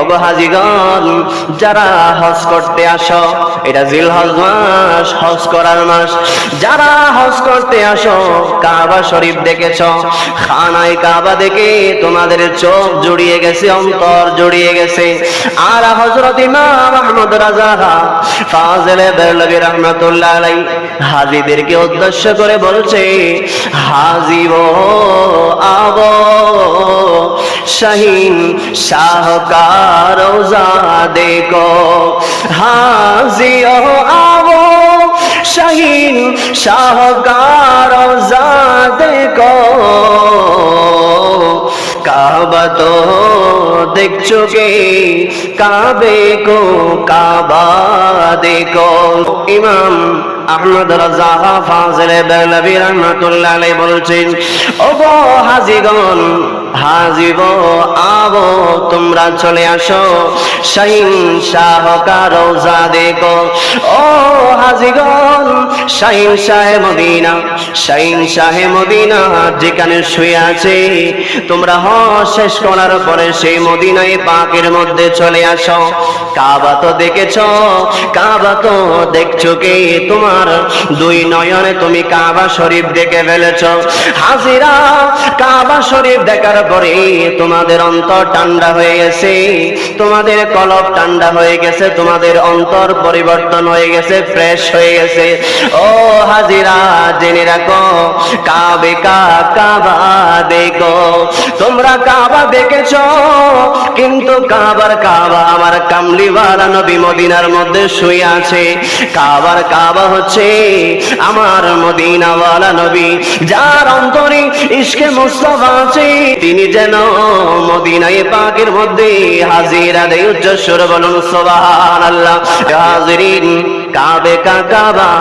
ওগো হাজিগণ, যারা হজ করতে আসো, এটা জিল হজ মাস, হজ করার মাস। যারা হজ করতে আসো, কাবা শরীফ দেখেছ, খানায় কাবা দেখে তোমাদের চোখ জড়িয়ে গেছে, অন্তর জড়িয়ে গেছে। আর হজরত ইমাম আহমদ রাজা ফাজলে বেরলবি রহমতুল্লাহ আলাই হাজিদেরকে উদ্দেশ্য করে বলছে, হাজিব আবো। শাহিন আবো শাহিন দেখো কাবা তো দেখছ কে কাবে কো কাবা দেখো ইমাম আহমদ রাজা ফাজলে বেলবি রহমাতুল্লাহ আলাইহি বলছেন, ওগো হাজিগণ হাজিব আবো, তোমরা চলে আসো। শাহিন শাহকার রোজা দেখো। ও হাজিগণ, শাহিন শাহে মদিনা, শাহিন শাহে মদিনা যেখানে শুয়ে আছে, তোমরা হ শেষ করার পরে সেই মদিনায় পাকের মধ্যে চলে আসো। কাবা তো দেখেছ, কাবা তো দেখছ কে? তোমার দুই নয়নে তুমি কাবা শরীফ দেখে ফেলেছ। হাজিরা, কাবা শরীফ দেখার পরে তোমাদের অন্তর ঠান্ডা হয়ে গেছে, তোমাদের কলব ঠান্ডা হয়ে গেছে, তোমাদের অন্তর পরিবর্তন হয়ে গেছে ফ্রেশ হয়ে গেছে। ও হাজিরা, জেনে রাখো, কাবে কাবা দেখো। তোমরা কাবা কিন্তু কাবার কাবা আমার কামলিওয়ালা নবী মদিনার মধ্যে শুয়ে আছে। কাবার কাবা হচ্ছে আমার মদিনাওয়ালা নবী, যার অন্তরে মুস্তফা আছে। তিনি যেন মদিনায় পাকের মধ্যে হাজিরা দেয় উচ্চস্বর বলুন সোবাহান আল্লাহ হাজিরিন, কাবে কাবা,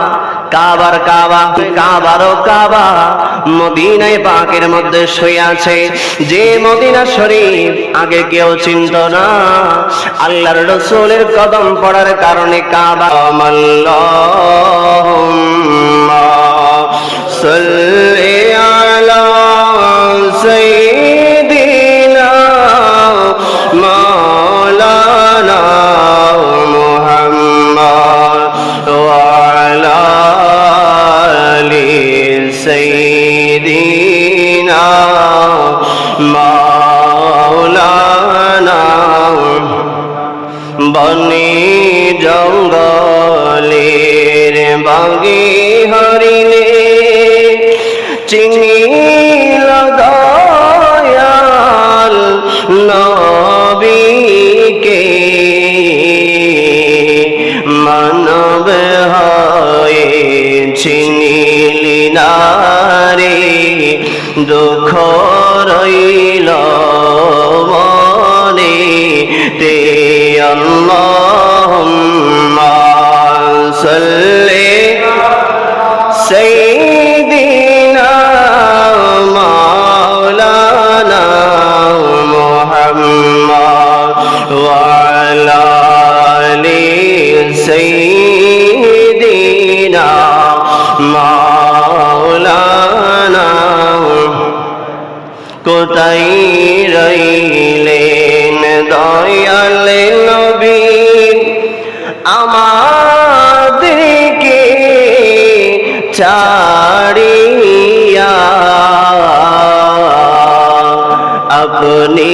কাবার কাবা, কাবারও কাবা, মদিনায় পাকের মধ্যে শুয়ে আছে। যে মদিনা শরীফ আগে কেউ চিনত না, আল্লাহর রসুলের কদম পড়ার কারণে কাবা আল্লাহুম্মা বনে জঙ্গলের বাগে হরিণে চিনিল দয়াল নবীকে মানব হয়ে চিনিলি নারে দুঃখ কোথায় রইলেন দয়াল নবী। আমাদেরকে ছাড়িয়া আপনি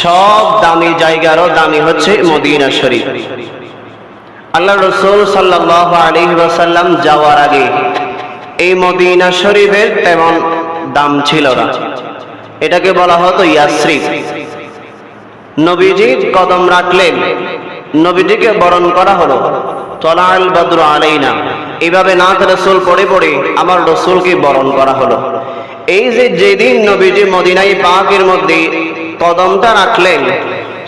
সব দামি জায়গারও দামি হচ্ছে মদিনা শরীফ। আল্লাহ রসুল সাল্লাহ আলী ওয়াসাল্লাম যাওয়ার আগে এই মদিনা শরীফের তেমন দাম ছিল না। এটাকে বলা হতো ইয়াসরিফ। নবীজির কদম রাখলেন, নবীজিকে বরণ করা হলো তলাল বদ্র আলাইনা। এইভাবে নাথ রসুল পড়ে পড়ে আমার রসুলকে বরণ করা হলো। এই যে যেদিন নবীজি মদিনাই পাকের মধ্যে কদমটা রাখলেন।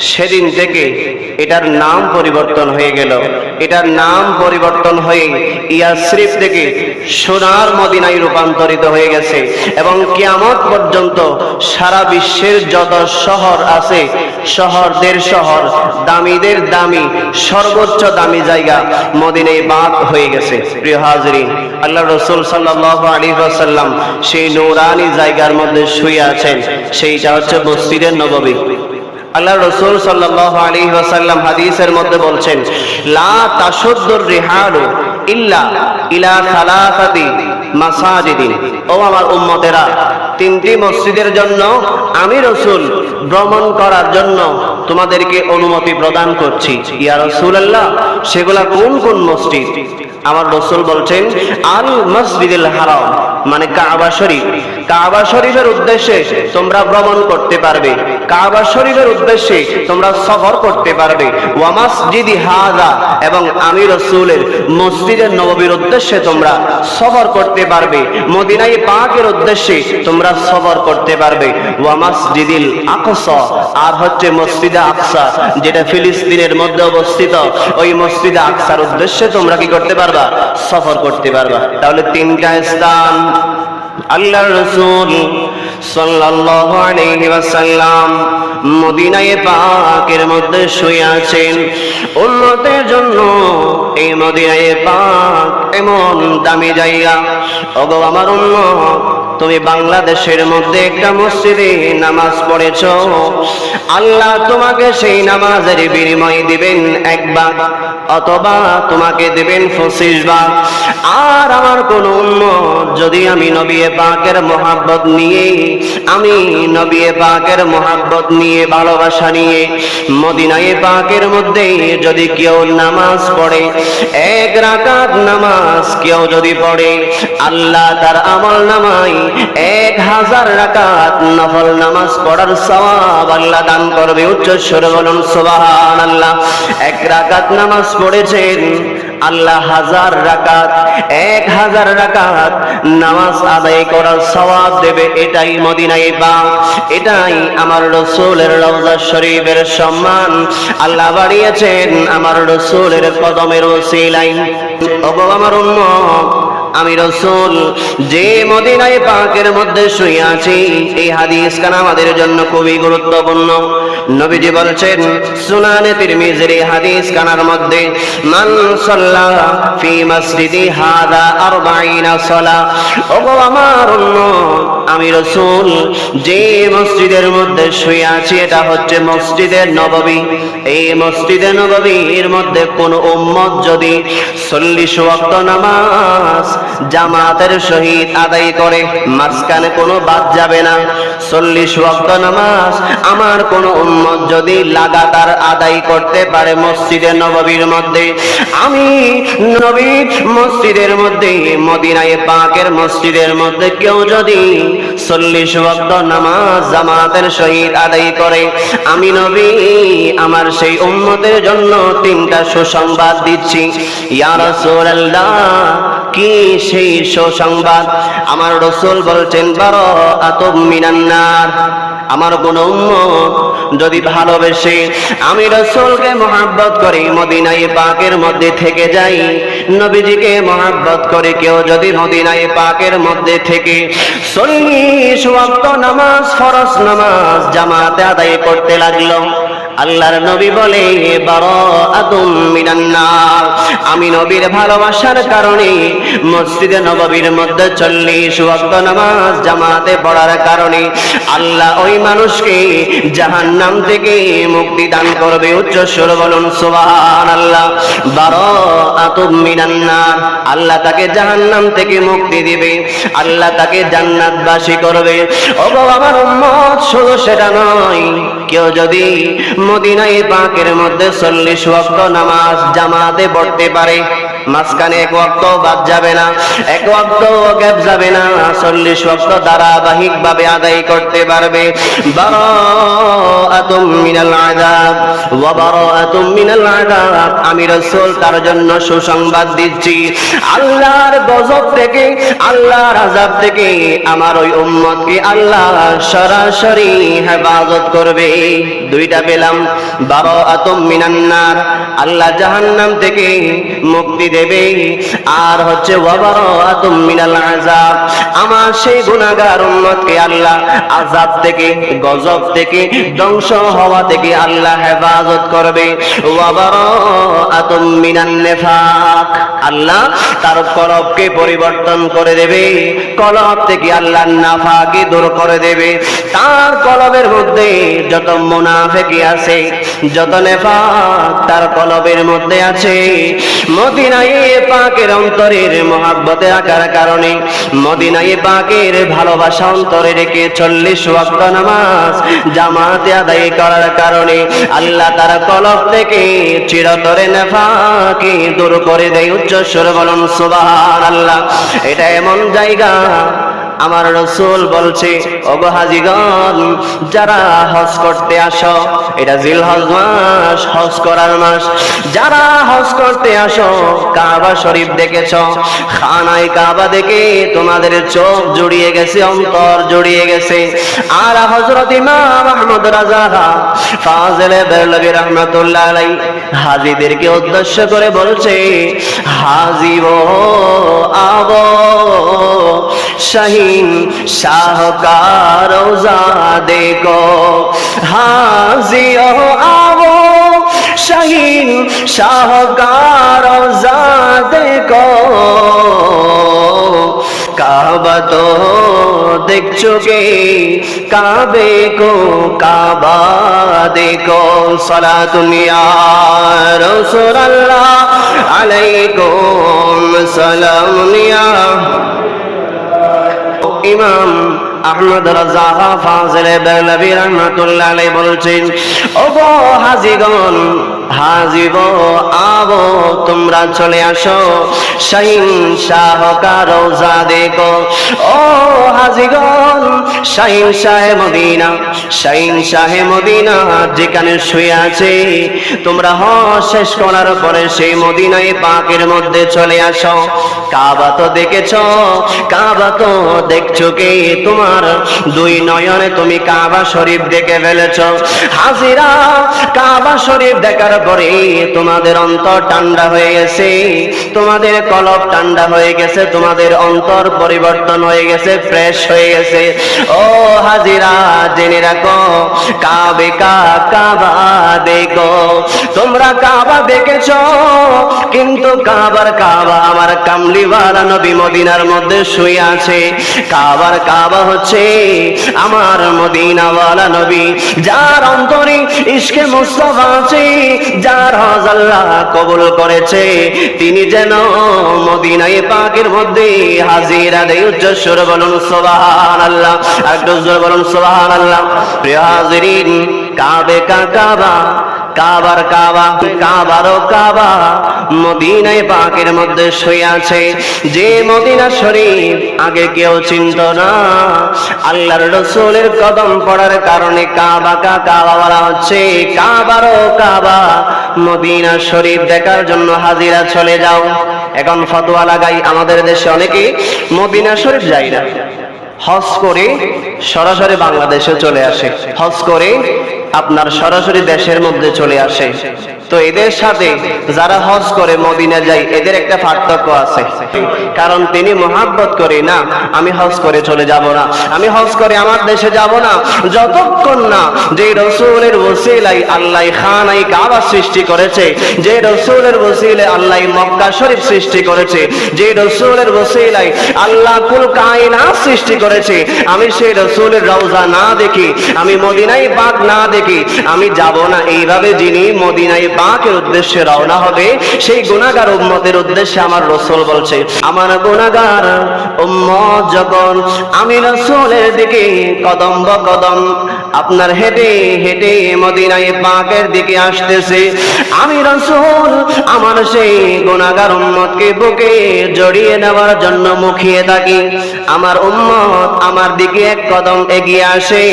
সেদিন থেকে এটার নাম পরিবর্তন হয়ে গেল। এটার নাম পরিবর্তন হয়ে ইয়াসরিফ থেকে সোনার মদিনায় রূপান্তরিত হয়ে গেছে এবং কিয়ামত পর্যন্ত সারা বিশ্বের যত শহর আছে, শহরদের শহর, দামিদের দামি, সর্বোচ্চ দামি জায়গা মদিনায় বাদ হয়ে গেছে। প্রিয় হাজরিন, আল্লাহ রসুল সাল্লাহ আলী ওয়াসাল্লাম সেই নৌরানি জায়গার মধ্যে শুয়ে আছেন। সেইটা হচ্ছে মসজিদের নববী। আল্লাহ রসুল সাল্লাহ আলী ওয়াসাল্লাম হাদিসের মধ্যে বলছেন, লা তাসুদ্দুর রিহালু ইল্লা ইলা সালাসাতি মাসাজিদিন। ও আমার উম্মতেরা, তিনটি মসজিদের জন্য আমি রসুল ভ্রমণ করার জন্য তোমাদেরকে অনুমতি প্রদান করছি। ইয়া রসুল আল্লাহ সেগুলা কোন কোন মসজিদ? আমার রসুল বলছেন আল মসজিদুল হারাম মানে কাবা শরীফ। কাবা শরীফের উদ্দেশ্যে তোমরা ভ্রমণ করতে পারবে। কাবা শরীফের উদ্দেশ্যে তোমরা সফর করতে পারবে। ওয়া মসজিদি হাজা এবং আমি রসুলের মসজিদের নববীর উদ্দেশ্যে তোমরা সফর করতে পারবে। মদিনাই পাকের উদ্দেশ্যে তোমরা সফর করতে পারবে। ওয়া মসজিদিল আকসা আর হচ্ছে মসজিদে আকসা, যেটা ফিলিস্তিনের মধ্যে অবস্থিত। ওই মসজিদে আকসার উদ্দেশ্যে তোমরা কি করতে পারবা? সফর করতে পারবা। তাহলে তিনটা স্থান। আল্লাহ রসুল সাল্লাল্লাহু আলাইহি ওয়াসাল্লাম মদিনায় পাকের মধ্যে শুয়ে আছেন। উম্মতের জন্য এই মদিনায় পাক এমন দামি জায়গা। ওগো আমার উম্মত তুমি বাংলাদেশের মধ্যে একটা মসজিদে নামাজ পড়েছ। আল্লাহ তোমাকে সেই নামাজের বিনিময় দিবেন একবার, অথবা তোমাকে দিবেন পঁচিশ বার। আর আমার কোন উন্মত যদি আমি নবী পাকের মহাব্বত নিয়ে, আমি নবী পাকের মহাব্বত নিয়ে, ভালোবাসা নিয়ে, মদিনায় পাকের মধ্যে যদি কেউ নামাজ পড়ে, এক রাকাত নামাজ কেউ যদি পড়ে, আল্লাহ তার আমল নামাই এক হাজার রাকাত নফল নামাজ পড়ার সওয়াব আল্লাহ দান করবে, উচ্চ স্বরে বলুন সুবহান আল্লাহ এক রাকাত নামাজ পড়েছেন, আল্লাহ হাজার রাকাত, এক হাজার রাকাত নামাজ আদায় করার সওয়াব দেবে, এটাই মদিনায় বা এটাই আমার রসুলের রওজা শরীফের সম্মান। আল্লাহ বাড়িয়েছেন আমার রসুলের কদমের ওসিলাই ওগো আমার উম্মত আমি রসুল, যে মদিনায় পাকের মধ্যে শুয়ে আছি, এই হাদিস কান আমাদের জন্য খুবই গুরুত্বপূর্ণ? নবীজি বলছেন, সুনানে তিরমিজির এই হাদিস কানার মধ্যে, মান সাল্লা ফি মসজিদি হাদা আরবাইনা সালা। ওগো আমার আমি রসুল। যে মসজিদের মধ্যে শুয়ে আছি, এটা হচ্ছে মসজিদের নববী। এই মসজিদে নববীর মধ্যে কোন উম্মত যদি চল্লিশ ওয়াক্ত নামাজ জামাতের সহিত আদায় করে, মাঝখানে কোনো বাদ যাবে না। চল্লিশ ওয়াক্ত নামাজ আমার কোন উম্মত যদি লাগাতার আদায় করতে পারে মসজিদে নববীর মধ্যে। আমি নবী মসজিদের মধ্যে, মদিনায় পাকের মসজিদের মধ্যে কেউ যদি চল্লিশ ভক্ত নামাজ জামাতের সহিত আদায় করে। আমি নবী, আমার সেই উন্মতের জন্য তিনটা সুসংবাদ দিচ্ছি। কি সেই সুসংবাদ? আমার রসুল বলছেন বারো আতব মিনান্নার। আমার কোন যদি ভালোবেসে আমি রসুলকে মহাব্বত করি, মদিনায় পাকের মধ্যে থেকে যাই, নবীজিকে মহাব্বত করে কেউ যদি মদিনায় পাকের মধ্যে থেকে চল্লিশ নামাজ, ফরজ নামাজ জামাতে আদায় করতে লাগল। আল্লাহর নবী বলে আমি নবীর ভালোবাসার কারণে মসজিদে নববীর মধ্যে চল্লিশ ওয়াক্ত নামাজ জামাতে পড়ার কারণে আল্লাহ ওই মানুষকে জাহান্নাম থেকে মুক্তি দান করবে উচ্চ সুর বলুন সুবহান আল্লাহ বারো আতুম মিনান্নার আল্লাহ তাকে জাহান্নাম থেকে মুক্তি দিবে, আল্লাহ তাকে জান্নাতবাসী করবে। ও বাবা আমার শুধু সেটা নয়, কেউ যদি মদিনায় পাকের মধ্যে চল্লিশ ওয়াক্ত নামাজ জামাতে পড়তে পারে। মাঝখানে এক ওয়াক্ত বাদ যাবে না, এক ওয়াক্ত গ্যাপ যাবে না, চল্লিশ ওয়াক্ত ধারাবাহিক ভাবে আদায় করতে পারবে। আমি রাসূল, তার জন্য সুসংবাদ দিচ্ছি। আল্লাহর গজব থেকে, আল্লাহর আযাব থেকে আমার ওই উম্মতকে আল্লাহ সরাসরি হেফাজত করবে। দুইটা পেলাম, বারাআতুম মিনান নার। আল্লাহ জাহান্নাম থেকে মুক্তি দেবে। আর হচ্ছে আমার সেই উম্মতকে আল্লাহ থেকে, গজব থেকে, ধ্বংস হওয়া থেকে আল্লাহ হেফাজত করবে। আল্লাহ তার পরিবর্তন করে দেবে। কলব থেকে আল্লাহ নাফাকে দূর করে দেবে। তার কলবের মধ্যে যত মুনাফিকি আছে, যত নেফাক তার কলবের মধ্যে আছে। মদিনায় পাকের অন্তরের মহাব্বতে আকার কারণে মদিনায় পাকের ভালোবাসা অন্তরে রেখে চল্লিশ ওয়াক্ত নামাজ জামাতে আদায় করার কারণে আল্লাহ তার কলব থেকে চিরতরে নেফাকে দূর করে দেয় উচ্চস্বর বলুন সুবাহ আল্লাহ এটা এমন জায়গা আমার রসুল বলছে, ওগো যারা হজ করতে আসো, এটা জিল হজ মাস, হজ করার মাস। যারা হজ করতে আসো, কাবা শরীফ দেখেছ, খানায় কাবা দেখে তোমাদের চোখ জড়িয়ে গেছে, অন্তর জড়িয়ে গেছে। আর হজরত ইমাম আহমদ রাজা ফাজলে বেরলবি রহমতুল্লাহ আলাই হাজিদেরকে উদ্দেশ্য করে বলছে, হাজিব আবো শাহিন শাহকার দেখো হাজিও আবো শাহিন শাহকার দেখো কাবা তো দেখছ কে? কাবে কো কাবা দেখো সলা দুনিয়া রসুল্লাহ আলাইকুম সালাম ইমাম। আহমদ রাজা ফাজিলে বেলবি আলাইহি বলছেন, ওগো আবো, তোমরা চলে আসো। শাহিন রোজা দেখো ও শাহিন শাহে মদিনা, শাহিন শাহে মদিনা যেখানে শুয়ে আছে, তোমরা হ শেষ করার পরে সেই মদিনায় পাকের মধ্যে চলে আসো। কাবা তো দেখেছ, কাবা তো দেখছ কে? তোমার দুই নয়নে তুমি কাবা শরীফ দেখে ফেলেছ। হাজিরা, কাবা শরীফ দেখার পরে তোমাদের অন্তর ঠান্ডা হয়ে গেছে, তোমাদের কলব ঠান্ডা হয়ে গেছে, তোমাদের অন্তর পরিবর্তন হয়ে গেছে ফ্রেশ হয়ে গেছে। ও হাজিরা, জেনে রাখো, কাবে কাবা দেখো। তোমরা কাবা দেখেছ, কিন্তু কাবার কাবা আমার কামলিওয়ালা নবী মদিনার মধ্যে শুয়ে আছে। কাবার কাবা হচ্ছে আমার মদিনাওয়ালা নবী, যার অন্তরে ইশকে মুস্তাফা আছে, যার হজ আল্লাহ কবুল করেছে। তিনি যেন মদিনায় পাকের মধ্যে হাজিরা দেয়। উচ্চস্বর বলুন সোবাহান আল্লাহ একটু জোর বলুন সোবাহান আল্লাহ প্রিয় হাজিরিন, কাবে কা কাবা কাবার কাবা কাবারও কাবা। মদিনায় পাকের মধ্যে শুয়ে আছে। যে মদিনা শরীফ আগে কেউ চিনত না। আল্লাহর রসুলের কদম পড়ার কারণে কাবা কা কাবা বলা হচ্ছে কাবারও কাবা। মদিনা শরীফ দেখার জন্য হাজিরা চলে যাও। এখন ফতোয়া লাগাই আমাদের দেশে অনেকে, মদিনা শরীফ যায় না। হজ করে সরাসরি বাংলাদেশে চলে আসে। হজ করে আপনার সরাসরি দেশের মধ্যে চলে আসে। তো এদের সাথে যারা হজ করে মদিনা যায়, এদের একটা পার্থক্য আছে। কারণ তিনি মহাব্বত করে, না, আমি হজ করে চলে যাব না। আমি হজ করে আমার দেশে যাব না। যতক্ষণ না যে রসুলের ওসিলাই আল্লাহ খানাই কাবা সৃষ্টি করেছে, যে রসুলের ওসিলে আল্লাহ মক্কা শরীফ সৃষ্টি করেছে, যে রসুলের ওসিলাই আল্লাহ কুল কায়না সৃষ্টি করেছে, আমি সেই রসুলের রওজা না দেখি, আমি মদিনাই পাক না দেখি, আমি যাব না। এইভাবে যিনি মদিনায় পাকের উদ্দেশ্যে রওনা হবে। সেই গুণাগার উম্মতের উদ্দেশ্যে আমার রসুল বলছে, আমার গুণাগার উম্মত যখন আমি রসুলের দিকে কদম কদম আপনার হেঁটে হেঁটে মদিনায় পাকের দিকে আসতেছে, আমি রসুল আমার সেই গুণাগার উম্মতকে বুকে জড়িয়ে নেওয়ার জন্য মুখিয়ে থাকি। আমার উম্মত আমার দিকে এক কদম এগিয়ে আসে,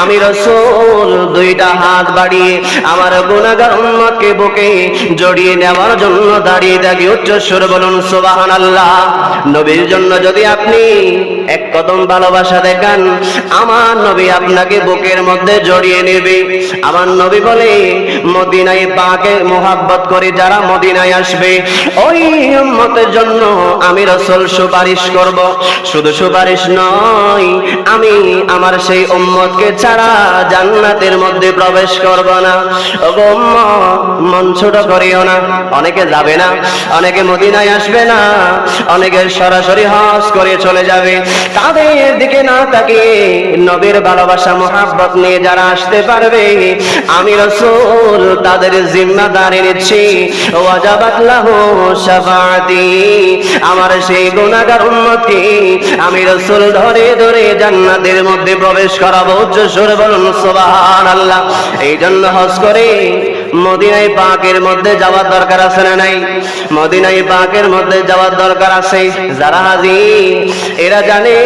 আমি রসুল দুইটা হাত বাড়িয়ে আমার গুণাগার উম্মতকে বুকে বুকে জড়িয়ে নেওয়ার জন্য দাঁড়িয়ে থাকি উচ্চ সুর বলুন সুবাহান আল্লাহ নবীর জন্য যদি আপনি এক কদম ভালোবাসা দেখান আমার নবী আপনাকে বুকের মধ্যে জড়িয়ে নেবে। আমার নবী বলে মদিনায় পাকে মোহাব্বত করে যারা মদিনায় আসবে ওই উম্মতের জন্য আমি রসুল সুপারিশ করব। শুধু সুপারিশ নয় আমি আমার সেই উম্মতকে ছাড়া জান্নাতের মধ্যে প্রবেশ করব না। উম্মত, মন ছোট করিও না। অনেকে যাবে না, অনেকে মদিনায় আসবে না, অনেকে সরাসরি হজ করে চলে যাবে। তাদের দিকে না তাকিয়ে নবীর ভালোবাসা, মোহাব্বত নিয়ে যারা আসতে পারবে, আমি রসুল তাদের জিম্মাদারি নিচ্ছি। আমার সেই গুনাহগার উম্মতকে আমি রসুল ধরে ধরে জান্নাতের মধ্যে প্রবেশ করাবো উচ্চ সুরে বলুন, সুবহানাল্লাহ। এই জন্য হজ করে মদিনায় পাকের মধ্যে যাওয়ার দরকার আছে না নাই? মদিনায় পাকের মধ্যে যাওয়ার দরকার আছে। যারা হাজি এরা জানে,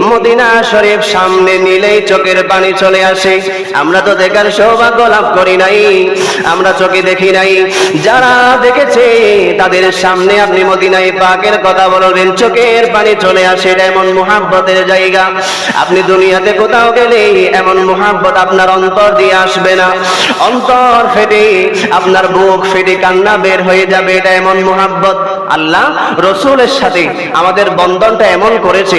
মদিনা শরীফ সামনে নিলেই চোখের পানি চলে আসে। আমরা তো দেখার সৌভাগ্য লাভ করি নাই। আমরা চোখে দেখি নাই। যারা দেখেছে, তাদের সামনে আপনি মদিনাই পাকের কথা বলবেন, চোখের পানি চলে আসে, এটা এমন মোহাব্বতের জায়গা। আপনি দুনিয়াতে কোথাও গেলে এমন মোহাব্বত আপনার অন্তর দিয়ে আসবে না। অন্তর ফেটে আপনার বুক ফেটে, কান্না বের হয়ে যাবে, এটা এমন মোহাব্বত। আল্লাহ রসুলের সাথে আমাদের বন্ধনটা এমন করেছে,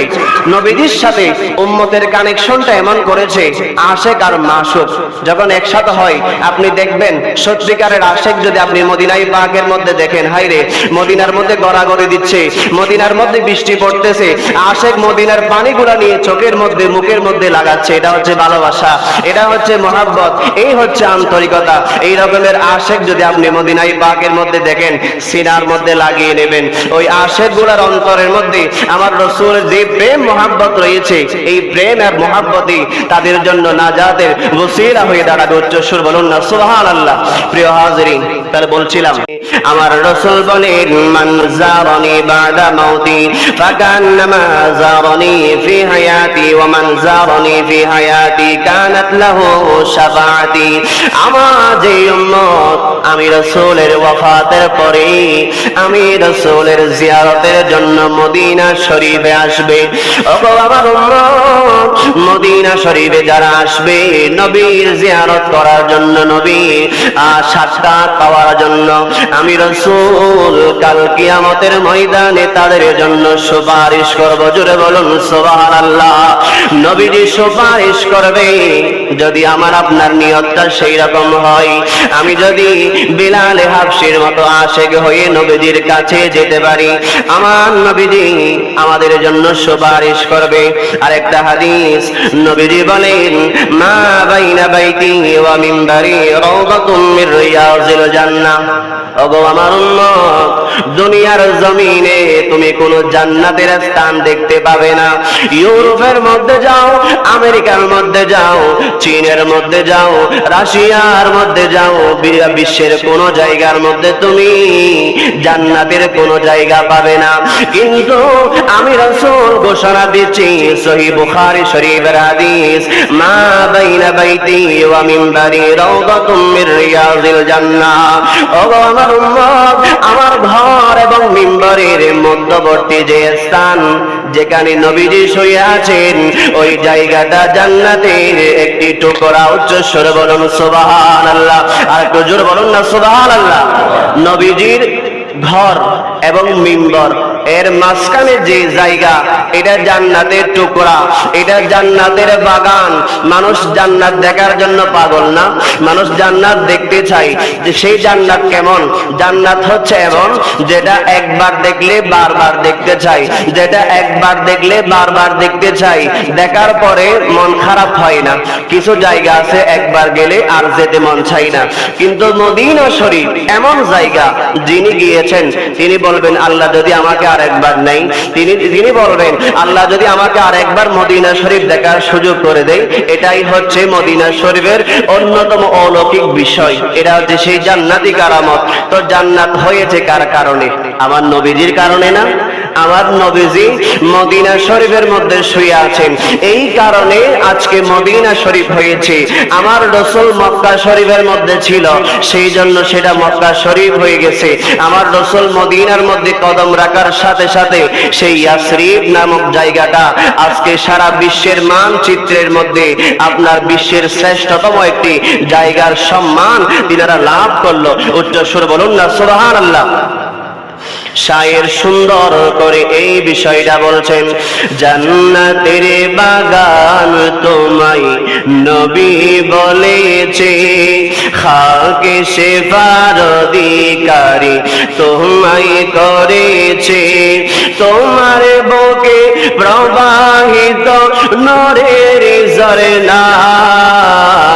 নবীজির সাথে উম্মতের কানেকশনটা এমন করেছে, আশেক আর মাসুক। যখন একসাথে হয়, আপনি দেখবেন, সত্যিকারের আশেক যদি আপনি মদিনাই পাকের মধ্যে দেখেন হাই রে, মদিনার মধ্যে গড়াগড়ি দিচ্ছে, মদিনার মধ্যে বৃষ্টি পড়তেছে, আশেক মদিনার পানিগুলা নিয়ে চোখের মধ্যে, মুখের মধ্যে লাগাচ্ছে, এটা হচ্ছে ভালোবাসা, এটা হচ্ছে মহাব্বত, এই হচ্ছে আন্তরিকতা, এই রকমের আশেক যদি আপনি মদিনাই পাকের মধ্যে দেখেন, সিনার মধ্যে লাগিয়ে নেবেন। ওই আশেকগুলার অন্তরের মধ্যে আমার রসুল যে প্রেম, মহাব্বত রয়েছে, এই প্রেম আর মহাব্বতই তাদের জন্য নাজাতের বসিরা হয়ে দাঁড়াবে উচ্চ সুর বলুন না সুবহান আল্লাহ প্রিয় হাজরিন, তাহলে বলছিলাম, আমার রসুল বলেন, মান জারানি বাদা মাউতি, ফাকান্নামা জারানি ফি হায়াতি, ওয়া মান জারানি ফি হায়াতি, কানাত লাহু শাফাআতি। আমার যে উম্মত আমি রসুলের ওয়াফাতের পরে, আমি রসুলের জিয়ারতের জন্য মদিনা শরীফে আসবে। ওগো আমার উম্মত মদিনা শরীফে যারা আসবে, নবীর জিয়ারত করার জন্য নবী, আর সাক্ষাৎ পাওয়ার জন্য, আমি রসুল কাল কিয়ামতের ময়দানে তাদের জন্য সুপারিশ করব। জোরে বলুন, সুবহানাল্লাহ। নবীজি সুপারিশ করবে, যদি আমার আপনার নিয়তটা সেই রকম হয়। আমি যদি বিলাল হাফসির মতো আশেক হয়ে নবীজির কাছে যেতে পারি, আমার নবীজি আমাদের জন্য সুপারিশ করবে। আরেকটা হাদিস, নবীজি বলেন, মা বাইনা বাইতি ওয়া মিনবারি রাউদাতুম মির রিয়াজিল জান্নাহ। দুনিয়ার জমিনে তুমি কোন জান্নাতের স্থান দেখতে পাবে না। ইউরোপের মধ্যে যাও, আমেরিকার মধ্যে যাও, চীনের মধ্যে যাও, রাশিয়ার মধ্যে যাও বিশ্বের কোন জায়গার মধ্যে তুমি জান্নাতের কোন জায়গা পাবে না। কিন্তু আমি রাসূল ঘোষণা দিচ্ছি, সহি বুখারী শরীফের হাদিস, মা বাইনা বাইতি ওয়া মিনবারি রাওদাতুম মির রিয়াজিল জান্নাহ। ওগো আমার আমার ঘর এবং মিম্বরের মধ্যবর্তী যে স্থান যেখানে নবীজি শুয়ে আছেন, ওই জায়গাটা জান্নাতের একটি টুকরা উচ্চ স্বরে বলুন, সুবহানাল্লাহ। আর একটু জোর বলুন না, সুবহানাল্লাহ। নবীজির ঘর এবং মিম্বর এর মাঝখানে যে জায়গা, এটা জান্নাতের টুকরা, এটা জান্নাতের বাগান। মানুষ জান্নাত দেখার জন্য পাগল না? মানুষ জান্নাত দেখতে চাই যে সেই জান্নাত কেমন? জান্নাত হচ্ছে এমন যেটা একবার দেখলে বারবার দেখতে চাই যেটা একবার দেখলে বারবার দেখতে চাই দেখার পরে মন খারাপ হয় না। কিছু জায়গা আছে একবার গেলে আর যেতে মন চাই না। কিন্তু মদিনা শরীফ এমন জায়গা যিনি গিয়েছেন, তিনি বলবেন, আল্লাহ যদি আমাকে আর একবার নেই, তিনি তিনি বলবেন, আল্লাহ যদি আমাকে আর একবার মদিনা শরীফ দেখার সুযোগ করে দেয়, এটাই হচ্ছে মদিনা শরীফের অন্যতম অলৌকিক বিষয়। এটা হচ্ছে সেই জান্নাতি কারামত। তো জান্নাত হয়েছে কার কারণে? আমার নবীজির কারণে না? আমার নবীজি মদিনা শরীফের মধ্যে শুয়ে আছেন। এই কারণে আজকে মদিনা শরীফ হয়েছে। আমার রসুল মক্কা শরীফের মধ্যে ছিল, সেই জন্য সেটা মক্কা শরীফ হয়ে গেছে। আমার রসুল মদিনার মধ্যে কদম রাখার সাথে সাথে সেই ইয়াসরিফ নামক জায়গাটা আজকে সারা বিশ্বের মানচিত্রের মধ্যে আপনার বিশ্বের শ্রেষ্ঠতম একটি জায়গার সম্মান তিনারা লাভ করল। উচ্চ সুর বলুন না সুবহান আল্লাহ শায়ের সুন্দর করে এই বিষয়টা বলছেন, জান্নাতের বাগান তোমায় নবী বলেছে, খাকে সে অধিকারী তোমায় করেছে, তোমার বুকে প্রবাহিত নরের ঝরনা।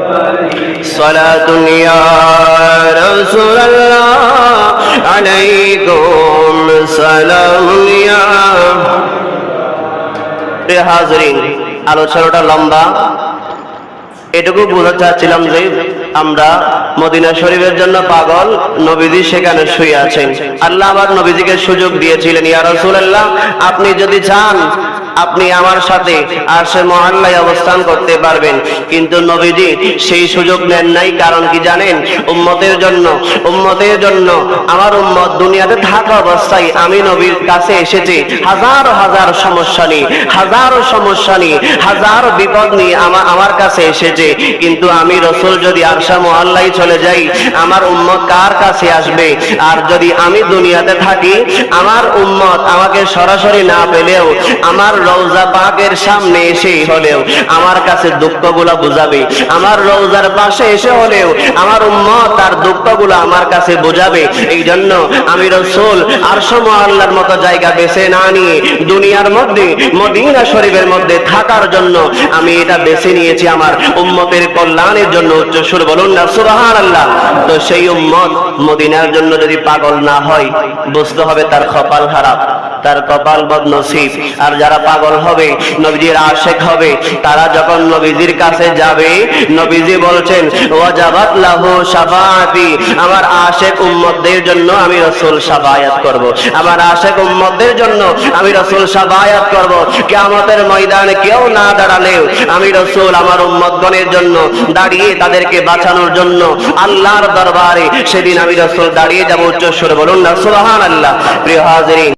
صلاة يا رسول الله عليكم سلام يا হাজরিন আলোচনাটা লম্বা এটুকু বোঝাতে চাচ্ছিলাম যে আমরা মদিনা শরীফের জন্য পাগল নবীজি সেখানে শুয়ে আছেন আল্লাহ আবার নবীজিকে সুযোগ দিয়েছিলেন ইয়া রাসূলুল্লাহ আপনি যদি চান আপনি আমার সাথে আর সে মহল্লায় অবস্থান করতে পারবেন। কিন্তু নবীজি সেই সুযোগ নেন নাই, কারণ কি জানেন? উম্মতের জন্য উম্মতের জন্য আমার উম্মত দুনিয়াতে থাকা অবস্থায় আমি নবীর কাছে এসেছি। হাজার হাজার সমস্যা নিয়ে, হাজারো সমস্যা নিয়ে, হাজার বিপদ নিয়ে আমার আমার কাছে এসেছে। কিন্তু আমি রসুল যদি আরশা মহল্লায় চলে যাই, আমার উম্মত কার কাছে আসবে? আর যদি আমি দুনিয়াতে থাকি, আমার উম্মত আমাকে সরাসরি না পেলেও, আমার রওজা পাকের সামনে এসে হলেও আমার কাছে দুঃখগুলা বুঝাবে। আমার রওজার পাশে এসে হলেও আমার উম্মত তার দুঃখগুলো আমার কাছে বোঝাবে। এই জন্য আমি রসুল আরশা মহল্লার মতো জায়গা বেছে না নিয়ে দুনিয়ার মধ্যে, মদিনা শরীফের মধ্যে থাকার জন্য আমি এটা বেছে নিয়েছি আমার উম্মতের কল্যাণের জন্য। উচ্চ সুর বলুন না সুবাহান আল্লাহ তো সেই উম্মত মদিনার জন্য যদি পাগল না হয়, বুঝতে হবে তার কপাল খারাপ। তার কপাল বদ নসিব আর যারা পাগল হবে, নবীজির আশেক হবে, তারা যখন নবীজির কাছে যাবে, নবীজি বলছেন, ওয়াজাবাত লাহু শাফাআতি। আমার আশেক উম্মতদের জন্য আমি রাসূল শাফায়াত করব। আমার আশেক উম্মতদের জন্য আমি রাসূল শাফায়াত করব। কিয়ামতের ময়দানে কেউ না দাঁড়ালেও আমি রাসূল আমার উম্মতগণের জন্য দাঁড়িয়ে তাদেরকে বাঁচানোর জন্য আল্লাহর দরবারে সেদিন আমি রাসূল দাঁড়িয়ে যাব উচ্চ স্বরে বলুন না, সুবহানাল্লাহ। প্রিয় হাজিরিন